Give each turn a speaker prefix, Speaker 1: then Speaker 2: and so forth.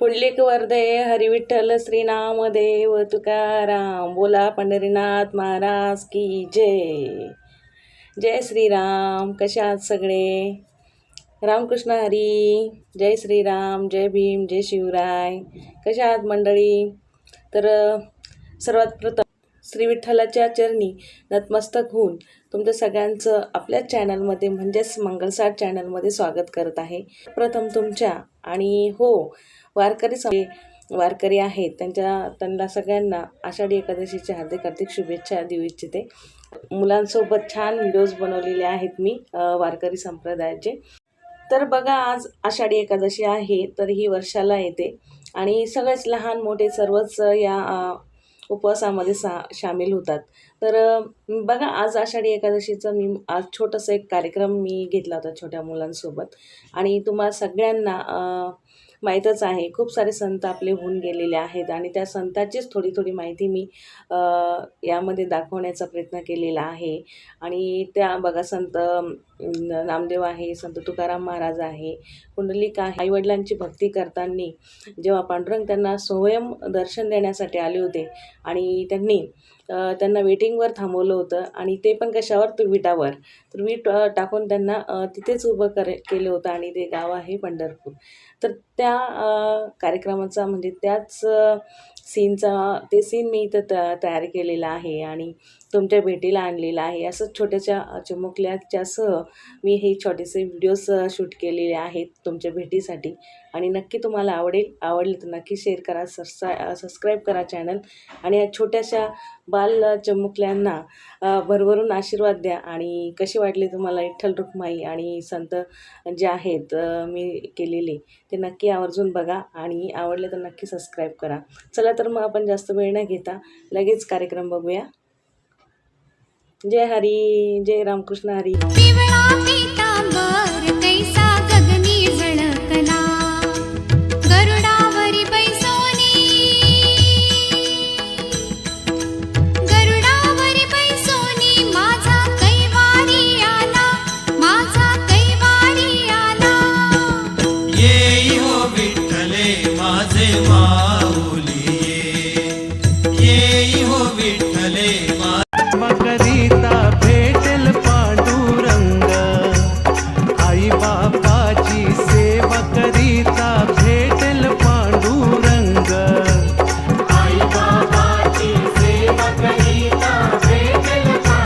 Speaker 1: पुंडलिक वर्धे हरिविठ्ठल श्रीनाम देव तुकाराम बोला पंढरीनाथ महाराज की जय. जय श्रीराम कशा आहात सगळे? रामकृष्ण हरी जय श्रीराम जय भीम जय शिवराय. कशा आहात मंडळी? तर सर्वात प्रथम श्री विठ्ठलाच्या चरणी नतमस्तक होऊन तुमचं सगळ्यांचं आपल्याच चॅनलमध्ये म्हणजेच मंगळसार चॅनलमध्ये स्वागत करत आहे. प्रथम तुमच्या आणि हो वारकरी सम- वारकरी आहेत. त्यांच्या त्यांना सगळ्यांना आषाढी एकादशीच्या हार्दिक हार्दिक शुभेच्छा देऊ इच्छिते. मुलांसोबत छान व्हिडिओज बनवलेले आहेत मी वारकरी संप्रदायाचे. तर बघा आज आषाढी एकादशी आहे तर ही वर्षाला येते. आणि सगळेच लहान मोठे सर्वच या उपवासामध्ये सा सामील होतात. तर बघा आज आषाढी एकादशीचं मी आज छोटंसं एक कार्यक्रम मी घेतला होता छोट्या मुलांसोबत. आणि तुम्हाला सगळ्यांना माहीतच आहे. खूप सारे संत आपले होऊन गेलेले आहेत आणि त्या संताचीच थोडी थोडी माहिती मी यामध्ये दाखवण्याचा प्रयत्न केलेला आहे. आणि त्या बघा संत नामदेव आहे संत तुकाराम महाराज आहे कुंडलिक आहे. आईवडिलांची भक्ती करताना जेव्हा पांडुरंग त्यांना स्वयं दर्शन देण्यासाठी आले होते आणि त्यांनी त्यांना वेटिंगवर थांबवलं होतं आणि ते पण कशावर? तर विटावर. तर वीट टाकून त्यांना तिथेच उभं करे केलं होतं आणि ते गाव आहे पंढरपूर. तर त्या कार्यक्रमाचा म्हणजे त्याच सीनचा ते सीन मी इथं त तयार केलेला आहे आणि तुमच्या भेटीला आणलेला आहे. असं छोट्याशा चिमुकल्याच्यासह मी हे छोटेसे व्हिडिओज शूट केलेले आहेत तुमच्या भेटीसाठी. आणि नक्की तुम्हाला आवडेल आवडले तर नक्की शेअर करा सबस्क्राय सबस्क्राईब करा चॅनल. आणि या छोट्याशा बाल चमुकल्यांना भरभरून आशीर्वाद द्या. आणि कसे वाटले तुम्हाला विठ्ठल रुक्माई आणि संत जे आहेत मी केलेले ते नक्की आवर्जून बघा. आणि आवडले तर नक्की सबस्क्राईब करा. चला तर मग आपण जास्त वेळ न घेता लगेच कार्यक्रम बघूया. जय हरी जय रामकृष्ण हरी. माझे माऊलिये येई हो विठ्ठले करिता भेटेल पांडुरंग. आई बाबा